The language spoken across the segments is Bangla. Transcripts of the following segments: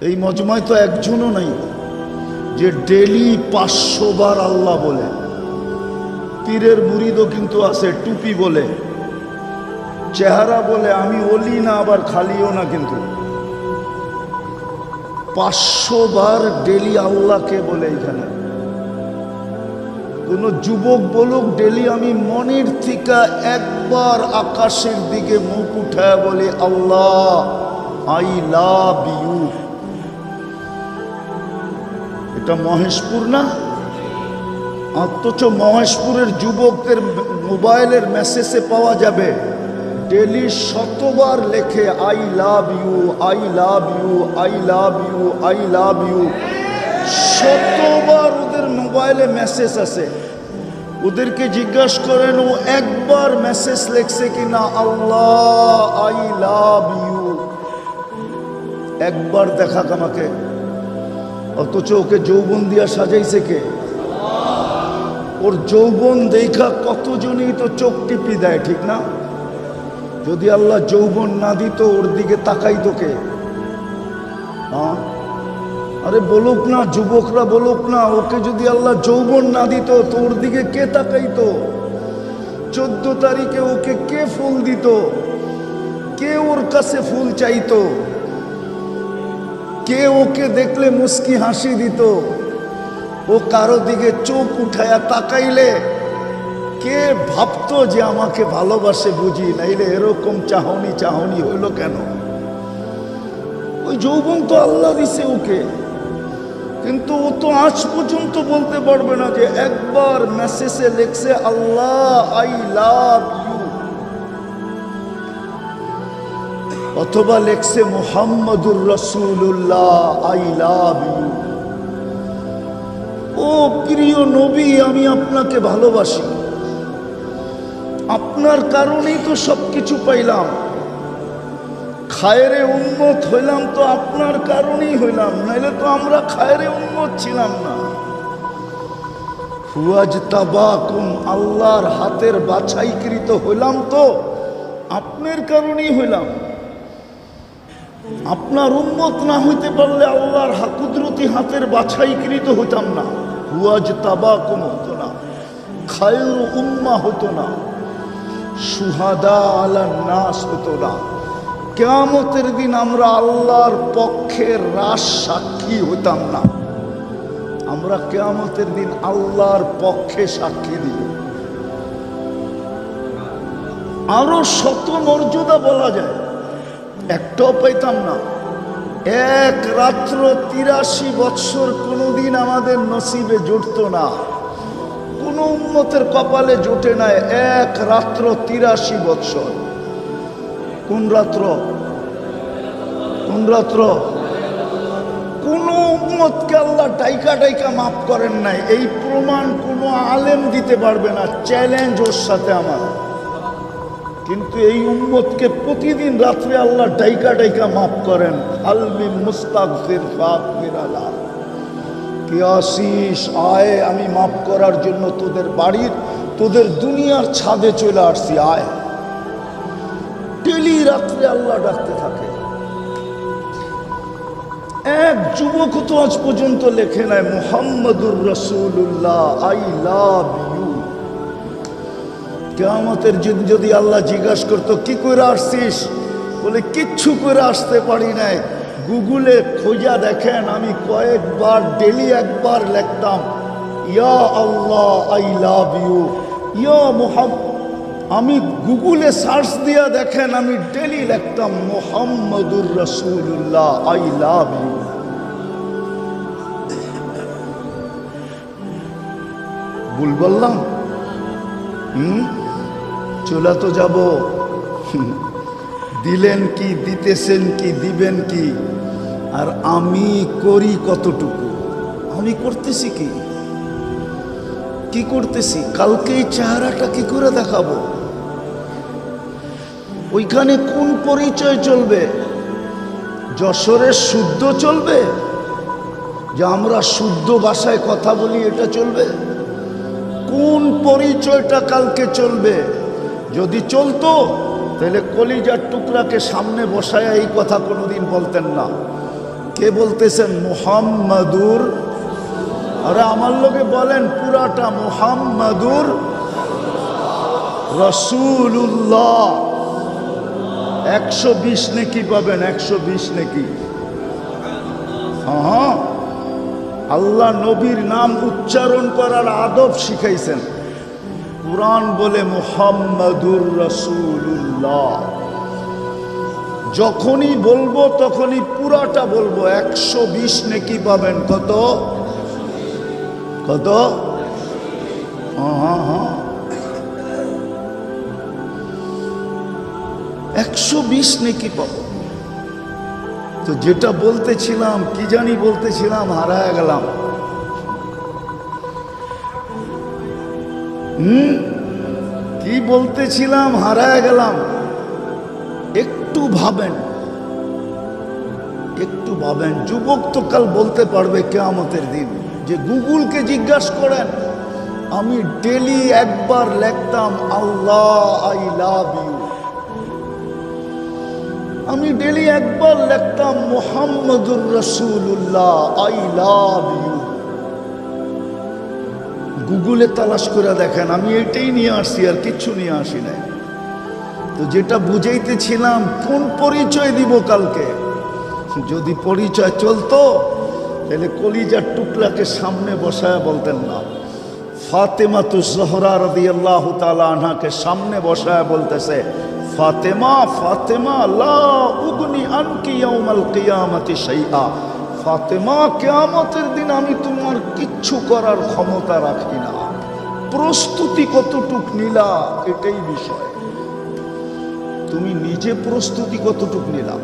এই মজমায় তো একজনও নাই যে ডেলি পাঁচশো বার আল্লাহ বলে। পীরের মুরিদও কিন্তু আছে, টুপি বলে। চেহারা বলে, আমি অলি না, আবার খালিও না কিন্তু। পাঁচশো বার ডেলি আল্লাহকে বলে এখানে। কোন যুবক বলুক, ডেলি আমি মনের থেকে একবার আকাশের দিকে মুখ উঠায় বলি, আল্লাহ, আই লাভ ইউ। এটা মহেশপুর না? অথচ মহেশপুরের যুবকদের মোবাইলের মেসেজে পাওয়া যাবে, ডেলি শতবার লেখে, I love you, I love you, I love you, I love you. শতবার ওদের মোবাইলে মেসেজ আছে ওদেরকে জিজ্ঞাসা করেন, ও একবার মেসেজ লেখছে কিনা? Allah, I love you. একবার দেখাক আমাকে। অথচ ওকে যৌবন দিয়া সাজাইছে কে? ওর যৌবন দেখা কতজনই তো চোখ টিপি দেয়, ঠিক না? যদি আল্লাহ যৌবন না দিত, ওর দিকে তাকাইতো কে? হ্যাঁ আরে বলুক না, যুবকরা বলুক না, ওকে যদি আল্লাহ যৌবন না দিত, তো ওর দিকে কে তাকাইতো? চোদ্দ তারিখে ওকে কে ফুল দিত? কে ওর কাছে ফুল চাইতো? কে ওকে দেখলে মুস্কি হাসি দিত? ও কারও দিকে চোখ উঠায়া তাকাইলে কে ভাবতো যে আমাকে ভালোবাসে বুঝি? নাইলে এরকম চাহনি চাহনি হইল কেন? ওই যৌবন তো আল্লাহ দিছে ওকে। কিন্তু ও তো আজ পর্যন্ত বলতে পারবে না যে একবার মেসেজে লেখছে, আল্লাহ আই লাভ ইউ অথবা লেখছে মোহাম্মদুর রসুল্লাহ আই লাভ ইউ। ও প্রিয় নবী, আমি আপনাকে ভালোবাসি। আপনার কারণেই তো সব কিছু পাইলাম। খায়রে উন্মত হইলাম তো আপনার কারণেই হইলাম, নাইলে তো আমরা খায়রে উন্মত ছিলাম না। হুয়াজ তাবাকুম আল্লাহর হাতের বাছাইকৃত হইলাম তো আপনার কারণেই হইলাম। আপনার উন্মত না হইতে পারলে আল্লাহর হা- কুদরতি হাতের বাছাইকৃত হইতাম না। হুয়াজ তাবাকুম হতো না। খায়র উম্মা হতো না। সুহাদা আলা নাস হতো না। কেয়ামতের দিন আমরা আল্লাহর পক্ষে রাস সাক্ষী হইতাম না। আমরা কেয়ামতের দিন আল্লাহর পক্ষে সাক্ষী দিই আরও শত মর্যাদা বলা যায়। একটাও পাইতাম না। এক রাত্র তিরাশি বৎসর কোনোদিন আমাদের নসিবে জুটতো না। কোনো উন্মতের কপালে জুটে নাই এক রাত্র তিরাশি বৎসর। কোন রাত্র? কোন রাত্র? কোন উম্মতকে আল্লাহ ডাইকা ডাইকা মাফ করেন নাই। এই প্রমাণ কোনো আলেম দিতে পারবে না। চ্যালেঞ্জ ওর সাথে আমার। কিন্তু এই উম্মতকে প্রতিদিন রাত্রে আল্লাহ ডাইকা ডাইকা মাফ করেন। আলমিন মুস্তাকফির ফাকফির আলা। কে আসিস আয়, আমি মাফ করার জন্য তোদের বাড়ির, তোদের দুনিয়ার ছাদে চলে আসছি, আয়। ডেলি রাত্রে আল্লাহ ডাকতে থাকে। এক যুবক তো আজ পর্যন্ত লেখে নাই, মোহাম্মদুর রসুল্লাহ আই লাভ কেয়ামতের দিন যদি আল্লাহ জিজ্ঞাসা করতো, কি করে আসছিস? বলে, কিচ্ছু করে আসতে পারি নাই। গুগলে খোঁজা দেখেন, আমি কয়েকবার ডেলি একবার লিখতাম, ইয়া আল্লাহ, আই লাভ ইউ। ইয়া মোহাম, আমি গুগলে সার্চ দিয়া দেখেন, আমি ডেলি লিখতাম, মোহাম্মদুর রসুল্লাহ আই লাভ ইউ। ভুল বললাম? হুম? চলে তো যাব। দিলেন কি, দিতেছেন কি, দিবেন কি? আর আমি করি কতটুকু? আমি করতেছি কি? কি করতেছি? কালকে এই চেহারাটা কি করে দেখাবো? ওইখানে কোন পরিচয় চলবে? যশোরের শুদ্ধ চলবে? যে আমরা শুদ্ধ ভাষায় কথা বলি, এটা চলবে? কোন পরিচয়টা কালকে চলবে? যদি চলতো, তাহলে কলিজার টুকরাকে সামনে বসায় এই কথা কোনোদিন বলতেন না। কে বলতেছেন? মুহাম্মাদুর। আরে আমার লোকে বলেন, পুরাটা মুহাম্মাদুর রসুল্লাহ একশো বিশ নেকি পাবেন, একশো বিশ নেকি। হ্যাঁ আল্লাহ নবীর নাম উচ্চারণ করার আদব শিখাইছেন। কোরআন বলে মুহাম্মাদুর রসুল্লাহ যখনই বলব তখনই পুরাটা বলব। একশো বিশ নেকি পাবেন। কত? কত? হ্যাঁ হ্যাঁ হ্যাঁ। একশো বিশ নেকি পাবো। তো যেটা বলতেছিলাম, কি জানি বলতেছিলাম, হারায় গেলাম। হুম? কি বলতেছিলাম? হারায় গেলাম। একটু ভাবেন। একটু ভাবেন। যুবক তো কাল বলতে পারবে কেয়ামতের দিন যে গুগলকে জিজ্ঞাসা করেন, আমি ডেলি একবার লিখতাম, আল্লাহ, আই লাভ ইউ। আমি ডেলি একবার লিখতাম, মোহাম্মদুর রসুল্লাহ আই লাভ ইউ। গুগলে তালাশ করে দেখেন, আমি এটাই নিয়ে আসছি আর কিচ্ছু নিয়ে আসি নাই। তো যেটা বুঝাইতেছিলাম, কোন পরিচয় দিব কালকে? যদি পরিচয় চলতো, তাহলে কলিজার টুকরাকে সামনে বসায় বলতেন না। ফাতেমা তু জহরা রদি আল্লাহ আনহাকে সামনে বসায় বলতেছে, ফাতেমা ফাতেমা, লা উগনি আনকি ইয়াউমাল কিয়ামতি শাইআ। ফাতেমা, কিয়ামতের দিন আমি তোমার কিচ্ছু করার ক্ষমতা রাখি না। প্রস্তুতি কতটুক নিলা, এটাই বিষয়। তুমি নিজে প্রস্তুতি কতটুক নিলা?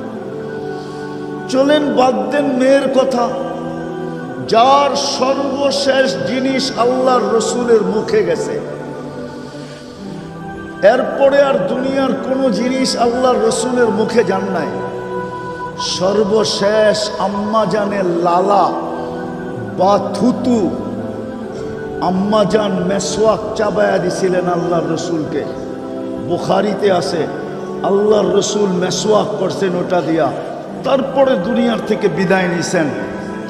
চলেন, বাদ দেন মেয়ের কথা। যার সর্বশেষ জিনিস আল্লাহর রসুলের মুখে গেছে। এরপরে আর দুনিয়ার কোনো জিনিস আল্লাহর রসুলের মুখে যান নাই। সর্বশেষ আম্মা জানের লালা বা থুতু আম্মা জান মেসওয়াক চাবায়া দিছিলেন আল্লাহর রসুলকে। বুখারিতে আছে, আল্লাহর রসুল মেসওয়াক করছেন ওটা দিয়া। তারপরে দুনিয়ার থেকে বিদায় নিছেন।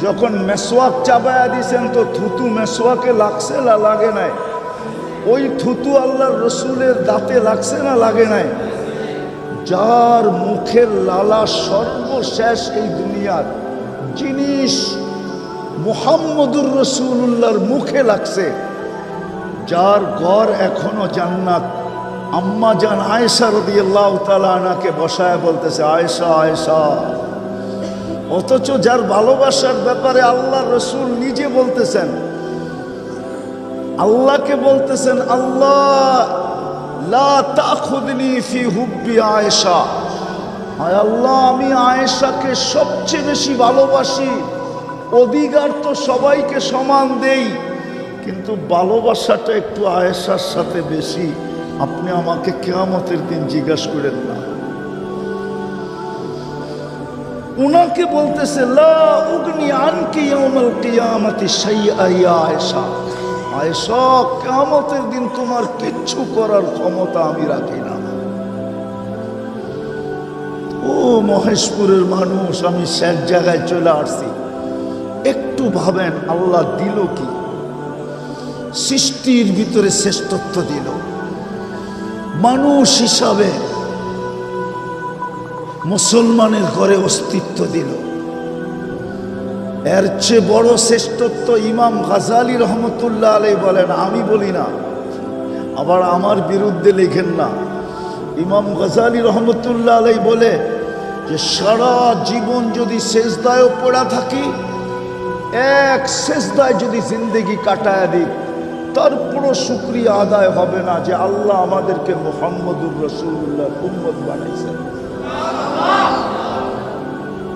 যখন মেসওয়াক চাবায়া দিছেন তো থুতু মেসওয়াকে লাগছে না, লাগে নাই? ওই থুতু আল্লাহর রসুলের দাঁতে লাগছে না, লাগে নাই? যার মুখের লালা সর্বশেষ এই দুনিয়ার জিনিস মুহাম্মদুর রসুল্লাহর মুখে লাগছে। যার ঘর এখনও জান্নাত। আম্মা জান আয়েশা রদি আল্লাহ তালাকে বসায় বলতেছে, আয়েশা আয়েশা। অথচ যার ভালোবাসার ব্যাপারে আল্লাহ রসুল নিজে বলতেছেন, আল্লাহকে বলতেছেন, আল্লাহ আয়েশা। হায় আল্লাহ, আমি আয়েশাকে সবচেয়ে বেশি ভালোবাসি। অধিকার তো সবাইকে সমান দেই, কিন্তু ভালোবাসাটা একটু আয়েশার সাথে বেশি। আপনি আমাকে কেয়ামতের দিন জিজ্ঞাসা করেন না। উনাকে বলতেছে, লা উগনি আনকি ইয়াউমাল কিয়ামতি শাইআ আয়েশা। আয়েশা, কেয়ামতের দিন তোমার কিচ্ছু করার ক্ষমতা আমি রাখি না। ও মহেশপুরের মানুষ, আমি শেষ জায়গায় চলে আসছি। একটু ভাবেন, আল্লাহ দিল কি? সৃষ্টির ভিতরে শ্রেষ্ঠত্ব দিল। মানুষ হিসাবে মুসলমানের ঘরে অস্তিত্ব দিল। এর চেয়ে বড় শ্রেষ্ঠত্ব ইমাম গাজালি রহমতুল্লাহ আলাই বলেন, আমি বলি না। আবার আমার বিরুদ্ধে লেখেন না। ইমাম গজালি রহমতুল্লাহ আলাই বলে যে, সারা জীবন যদি শেষদায়ও পড়া থাকি, এক শেষদায় যদি জিন্দেগি কাটায় দিই তারপরও শুক্রিয়া আদায় হবে না যে আল্লাহ আমাদেরকে মোহাম্মদুর রসুল্লাহ উম্মত বানাইছেন।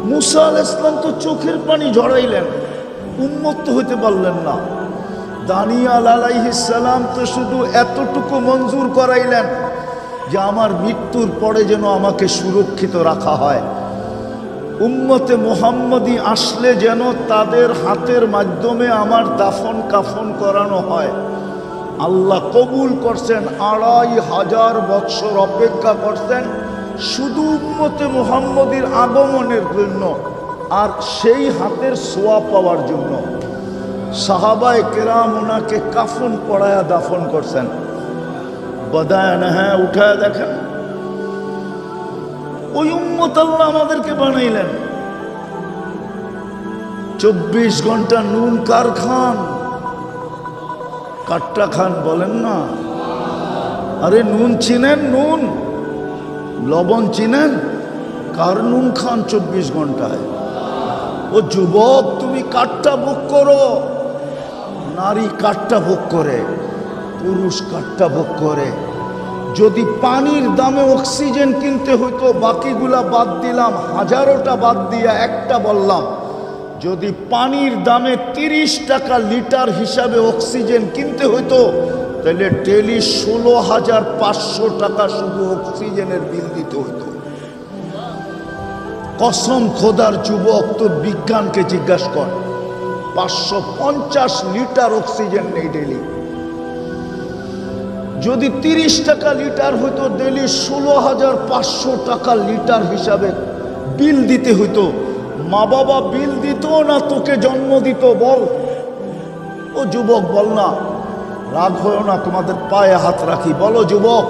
মুসা আল ইসলাম তো চোখের পানি ঝরাইলেন উন্মত্ত হইতে পারলেন না। দানিয়াল আলাইহিসালাম তো শুধু এতটুকু মঞ্জুর করাইলেন যে আমার মৃত্যুর পরে যেন আমাকে সুরক্ষিত রাখা হয়। উম্মতে মোহাম্মদী আসলে যেন তাদের হাতের মাধ্যমে আমার দাফন কাফন করানো হয়। আল্লাহ কবুল করছেন, আড়াই হাজার বৎসর অপেক্ষা করছেন শুধু উম্মতে মোহাম্মদীর আগমনের জন্য আর সেই হাতের সোয়া পাওয়ার জন্য। সাহাবায় কেরাম ওনাকে কাফন পড়ায়া দাফন করছেন। বদায়ন হ্যাঁ উঠায় দেখেন। ওই উম্মত আল্লাহ আমাদেরকে বানাইলেন। চব্বিশ ঘণ্টা নুন কার খান? কাট্টা খান বলেন না। আরে নুন চিনেন, নুন। লবণ চিনেন? কার নুন খান চব্বিশ ঘন্টায়? ও যুবক, তুমি কাঠটা ভোগ করো। নারী কাঠটা ভোগ করে, পুরুষ কাঠটা ভোগ করে। যদি পানির দামে অক্সিজেন কিনতে হইতো, বাকিগুলা বাদ দিলাম, হাজারোটা বাদ দিয়া একটা বললাম, যদি পানির দামে তিরিশ টাকা লিটার হিসাবে অক্সিজেন কিনতে হইতো তাহলে ডেলি ষোলো হাজার পাঁচশো টাকা শুধু অক্সিজেনের বিল দিতে হইতো কসম খোদার যুবক তো বিজ্ঞানকে জিজ্ঞাসা কর, পাঁচশো পঞ্চাশ লিটার অক্সিজেন নেই ডেলি। যদি তিরিশ টাকা লিটার হইতো, ডেলি ষোলো হাজার পাঁচশো টাকা লিটার হিসাবে বিল দিতে হইতো। মা বাবা বিল দিত না, তোকে জন্ম দিত, বল। ও যুবক, বল না। রাগ হয়েও না, তোমাদের পায়ে হাত রাখি। বলো, যুবক,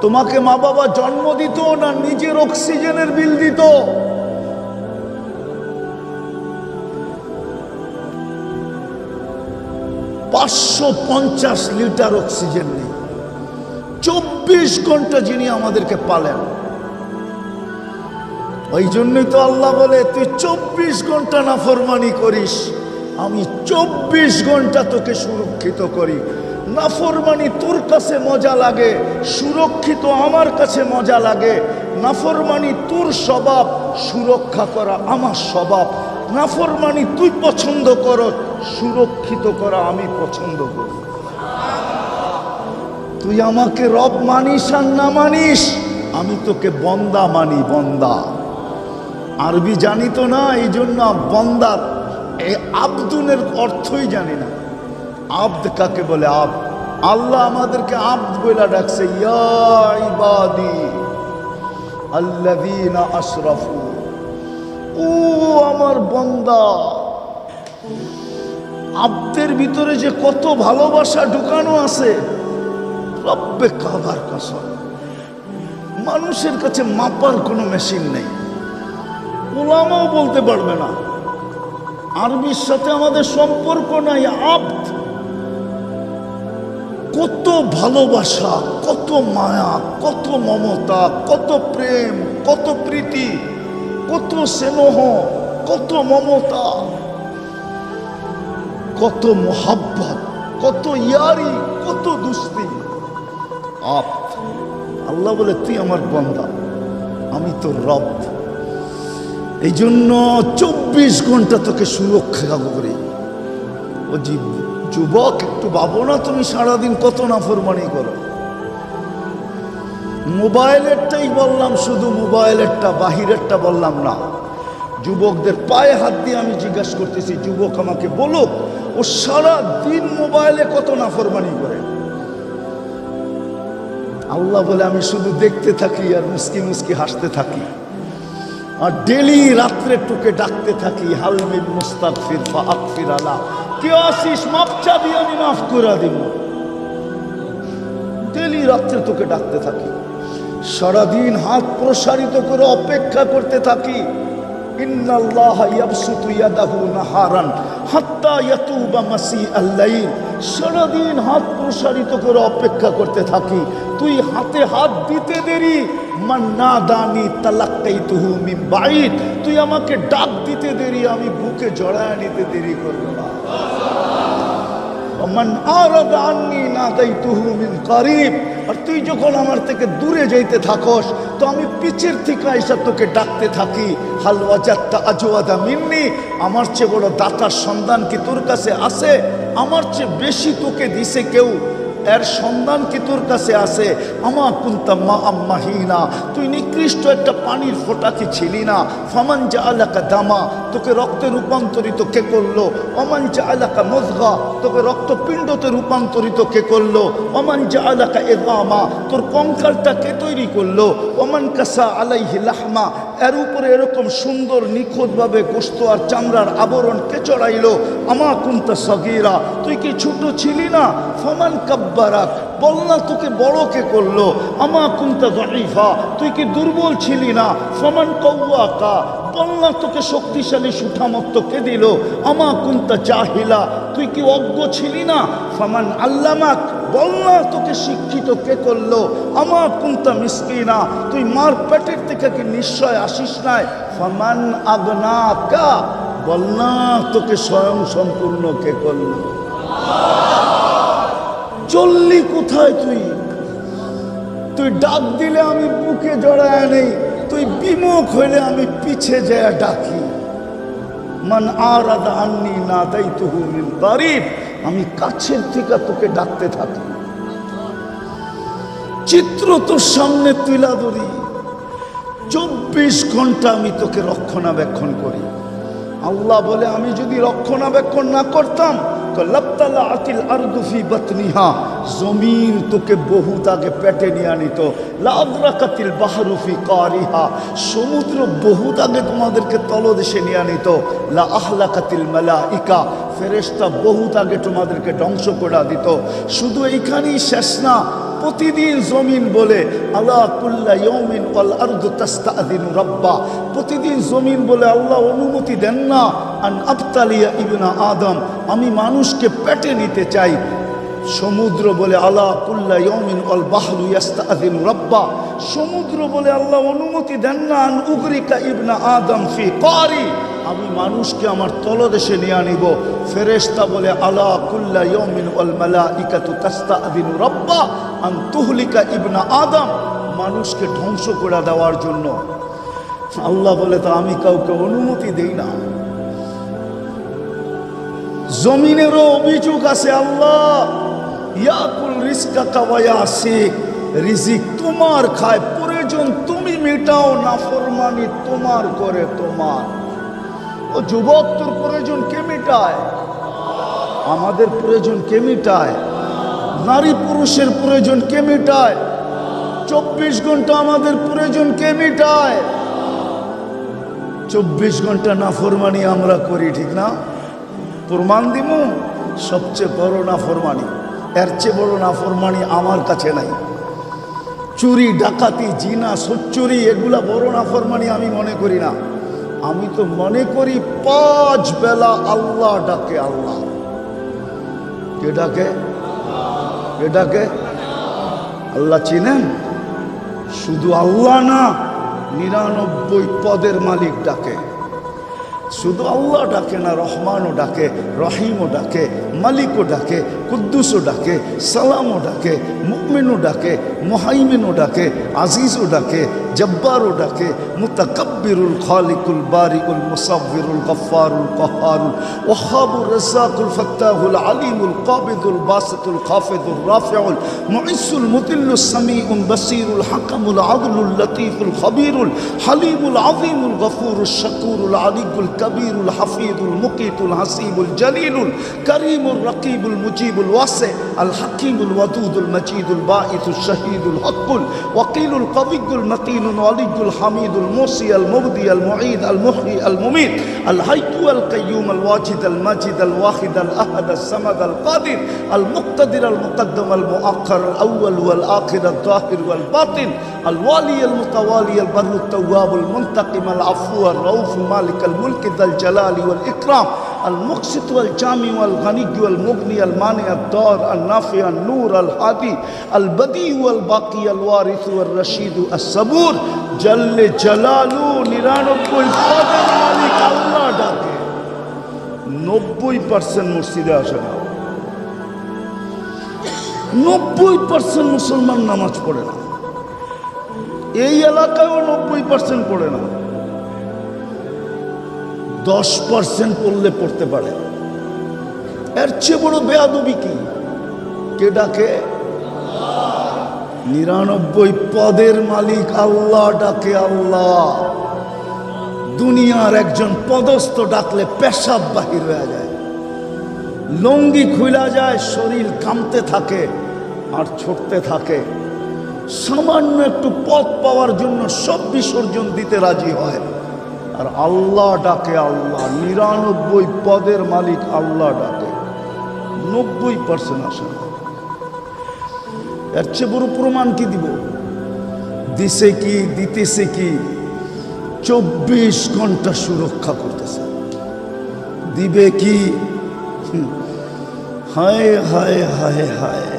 তোমাকে মা বাবা জন্ম দিত না নিজের অক্সিজেনের বিল দিত? পাঁচশো পঞ্চাশ লিটার অক্সিজেন নেই। চব্বিশ ঘণ্টা যিনি আমাদেরকে পালেন। ওই জন্যই তো আল্লাহ বলে, তুই চব্বিশ ঘণ্টা না ফরমানি করিস। আমি চব্বিশ ঘণ্টা তোকে সুরক্ষিত করি। নাফরমানি তোর কাছে মজা লাগে, সুরক্ষিত আমার কাছে মজা লাগে। নাফরমানি তোর স্বভাব, সুরক্ষা করা আমার স্বভাব। নাফরমানি তুই পছন্দ কর, সুরক্ষিত করা আমি পছন্দ করি। তুই আমাকে রব মানিস আর না মানিস, আমি তোকে বন্দা মানি, বন্দা। আরবি জানি তো না এই জন্য বন্দা এই আব্দুনের অর্থই জানি না। আব্দ কাকে বলে? আব আল্লাহ আমাদেরকে আব্দ বলে ডাকছে, ইয়া ইবাদি আল্লাযীনা আশরাফু। ও আমার বন্দা, আব্দের ভিতরে যে কত ভালোবাসা ঢুকানো আছে, রব্বে কাবার কসম। মানুষের কাছে মাপার কোনো মেশিন নেই। ওলামাও বলতে পারবে না। আরবির সাথে আমাদের সম্পর্ক নাই, আব্দ। কত ভালোবাসা, কত মায়া, কত মমতা, কত প্রেম, কত প্রীতি, কত স্নেহ, কত মমতা, কত মোহাব্বত, কত ইয়ারি, কত দুস্তি। আপ আল্লাহ বলে, তুই আমার বন্দা, আমি তোর রব। এই জন্য চব্বিশ ঘণ্টা তোকে সুরক্ষা করি। ও যুবক, একটু ভাবো না তুমি সারাদিন কত নাফরমানি করো। মোবাইলেরটাই বললাম শুধু মোবাইলেরটা, বাহিরেরটা বললাম না। যুবকদের পায়ে হাত দিয়ে আমি জিজ্ঞাসা করতেছি, যুবক আমাকে বলো, ও সারা দিন মোবাইলে কত নাফরমানি করে? আল্লাহ বলে, আমি শুধু দেখতে থাকি আর মুস্কি মুস্কি হাসতে থাকি। আর ডেলি রাত্রে টুকে ডাকতে থাকি হালমিন মুস্তাকফির বা আকফির আলা। কেউ আসিস, মাপ চাবি আমি মাফ করে দিব। ডেলি রাত্রে তোকে ডাকতে থাকি। সারাদিন হাত প্রসারিত করে অপেক্ষা করতে থাকি। ইন্নাল্লাহ ইয়াবসুতু ইয়াদাহু নাহারান। হাত্তা ইয়াতুবা মাসি আল্লাইল সারাদিন হাত প্রসারিত করে অপেক্ষা করতে থাকি। তুই হাতে হাত দিতে দেরি, মান্না দানি তালাক্কাই তুহু মিন বাইত, তুই আমাকে ডাক দিতে দেরি, আমি বুকে জড়ায় নিতে দেরি করব না। মান আরাদা আন্নি নাদাইতুহু মিন কারিব আর তুই যখন আমার থেকে দূরে যাইতে থাকস, তো আমি পিছের থেকে আইসা তোকে ডাকতে থাকি। হালুয়া যাত্তা আজুয়াদা মিন্নি, আমার চেয়ে বড় দাতার সন্ধান কি তোর কাছে আছে? আমার চেয়ে বেশি তোকে দিছে কেউ? এর সন্ধান কি তোর কাছে আছে? আমা কুন্তা মা আম্মাহিনা। তুই নিকৃষ্ট একটা পানির ফোঁটা কি ছিলি না? ফামান যা আলাকা দামা। তোকে রক্তে রূপান্তরিত কে করল? অমান যা আলাকা মজগা তোকে রক্তপিণ্ডতে রূপান্তরিত কে করল? অমান যা আলাকা এদামা তোর কঙ্কালটা কে তৈরি করল? অমান কাসা আলাইহি লাহমা। এর উপরে এরকম সুন্দর নিখুঁতভাবে গোস্ত আর চামড়ার আবরণ কে চড়াইলো? আমা কুন্তা সগিরা। তুই কি ছোট ছিলি না? ফমান কাব্বারাক। বল না তোকে বড় কে করল? আমা কুন্তা দরিফা তুই কি দুর্বল ছিলি না? ফমান কৌয়াকা বল না তোকে শক্তিশালী সুঠামত্ত কে দিল? আমা কুন্তা চাহিলা তুই কি অজ্ঞ ছিলি না? ফমান আল্লামাক। বল না তোকে শিক্ষিত কে করল? আমার কুন্তা মিসকিনা, তুই মার পেটের থেকে কি নিশ্চয় আসিস নাই? ফমান আগনা কা বল না তোকে স্বয়ং সম্পূর্ণ কে করল? চললি কোথায় তুই? তুই ডাক দিলে আমি বুকে জড়ায় নেই, তুই বিমুখ হইলে আমি পিছে যায় ডাকি। মান আরাদ আন্নি না তাই তুহু মিন তারিফ আমি কাছের থেকে তোকে ডাকতে থাকি। চিত্র তোর সামনে তুলা ধরি। চব্বিশ ঘণ্টা আমি তোকে রক্ষণাবেক্ষণ করি। আল্লাহ বলে, আমি যদি রক্ষণাবেক্ষণ না করতাম, তো লপ্তালা আতিল আরদুফি বতনিহা, জমিন তোকে বহুত আগে পেটে নিয়ে আনিত। লাভরাকাতিল বাহারুফি কারিহা, সমুদ্র বহুত আগে তোমাদেরকে তলদেশে নিয়ে আনিত। লা আহলাকাতিল মালা ইকা ফেরেস্তা বহুত আগে তোমাদেরকে ধ্বংস করে দিত। শুধু এইখানেই শেষ না প্রতিদিন জমিন বলে আল্লাহ কুল্লা ইয়মিন তাস্তাদিনু রাব্বা। প্রতিদিন জমিন বলে, আল্লাহ অনুমতি দেন না, আন আবতালিয়া ইবনা আদম। আমি মানুষকে পেটে নিতে চাই। সমুদ্র বলে আল্লাহ কুল্লা ইয়মিন ওয়াল বাহরু ইয়াস্তাদিনু রাব্বা। সমুদ্র বলে, আল্লাহ অনুমতি দেন না, আন উগরিকা ইবনা আদম ফি কারি আমি মানুষকে আমার তলদেশে নিয়ে আনিব। ফেরেশতা বলে, আলা কুল্লা ইয়মিন ওয়াল মালাইকাতু তাস্তাদিনু রাব্বা। আন তুহলিকা ইবনা আদম, মানুষকে ধ্বংস করে দেওয়ার জন্য। আল্লাহ বলে, তো আমি কাউকে অনুমতি দেই না। জমিনেরও অভিযোগ আছে, আল্লাহ, ইয়াকুল রিস্কা কাওয়ায়া শেখ রিজিক তোমার খায়, প্রয়োজন তুমি মেটাও, নাফরমানি তোমার করে তোমার। ও যুবক, তোর প্রয়োজন কে মেটায়? আমাদের প্রয়োজন কে মেটায়? নারী পুরুষের প্রয়োজন কে মেটায়? চব্বিশ ঘণ্টা আমাদের প্রয়োজন কে মেটায়? চব্বিশ ঘণ্টা নাফরমানি আমরা করি, ঠিক না? প্রমাণ দিব সবচেয়ে বড় নাফরমানি। এর চেয়ে বড় নাফরমানি আমার কাছে নাই। চুরি, ডাকাতি, জিনা, সচ্চুরি, এগুলা বড় নাফরমানি আমি মনে করি না। আমি তো মনে করি পাঁচ বেলা আল্লাহ ডাকে আল্লাহ। কে ডাকে? কে ডাকে আল্লাহ চিনেন? শুধু আল্লাহ না নিরানব্বই পদের মালিক ডাকে। শুধু আল্লাহ ডাকে না, রহমানও ডাকে, রহিমও ডাকে, মালিকও ডাকে, কুদ্দুসও ডাকে, সালামও ডাকে মুকমিনও ডাকে, মোহাইমিনও ডাকে, আজিজও ডাকে, জব্বারও ডাকে, মুতাকাব্বিরুল খালিকুল বারিকুল মুসাব্বিরুল গফফারুল কহারুল ওহাবুর রাজ্জাকুল ফাত্তাহুল আলিমুল কাবিদুল বাসিতুল খাফিদুল রাফিউল, মুইসুল মুতিল্লুস সামিউল বাসিরুল হাকামুল আদলুল লতীফুল খবীরুল, হালিমুল আযীমুল গফুরুল শাকুরুল আলিকুল কবীরুল হাফিদুল মুকিতুল, হাসিবুল, জলিলুল করিমুল রকিবুল, মুজিবুল, ওয়াসি, আল হাকিমুল, ওয়াদুদুল, মজিদুল বাঈতুল শহীদুল হকুল ওয়াকিলুল কবিগুল মতিনুল ওয়ালিদুল হামিদুল মুসি আল মুবদি আল মুঈদ, আল মুহয়ি, আল মুমিত, আল হাইয়ু هو القيوم الواجد المجد الواحد الأحد الصمد القادر المقتدر المقدم المؤخر الأول والآخر الظاهر والباطن الوالي المتوالي البر التواب المنتقم العفو الرؤوف مالك الملك ذا الجلال والإكرام المقسط والجامع والغني والمغني المانع الدار النافع النور الهادي البدي والباقي الوارث والرشيد الصبور جل جلاله نيران নিরানব্বই পদের مالك الله داكي. নব্বই পার্সেন্ট মসজিদে আসে না। নব্বই পার্সেন্ট মুসলমান নামাজ পড়ে না। এই এলাকায়ও নব্বই পার্সেন্ট পড়ে না। দশ পার্সেন্ট পড়লে পড়তে পারে। এর চেয়ে বড় বেয়াদবি কি? কে ডাকে? নিরানব্বই পদের মালিক আল্লাহ, ডাকে আল্লাহ। দুনিয়ার একজন পদস্থ ডাকলে পেশাব বাহির হয়ে যায়। লঙ্গি খুলা যায়, শরীর কামতে থাকে আর ছুটতে থাকে। সামান্য একটু পথ পাওয়ার জন্য সব বিসর্জন দিতে রাজি হয়। আর আল্লাহ ডাকে আল্লাহ, নিরানব্বই পদের মালিক আল্লাহ ডাকে। নব্বই পার্সেন্ট আসে না। এর চেয়ে বড় প্রমাণ কি দিব? দিছে কি, দিতেছে কি? চব্বিশ ঘণ্টা সুরক্ষা করতেছে। দিবে কি। হায় হায় হায় হায়।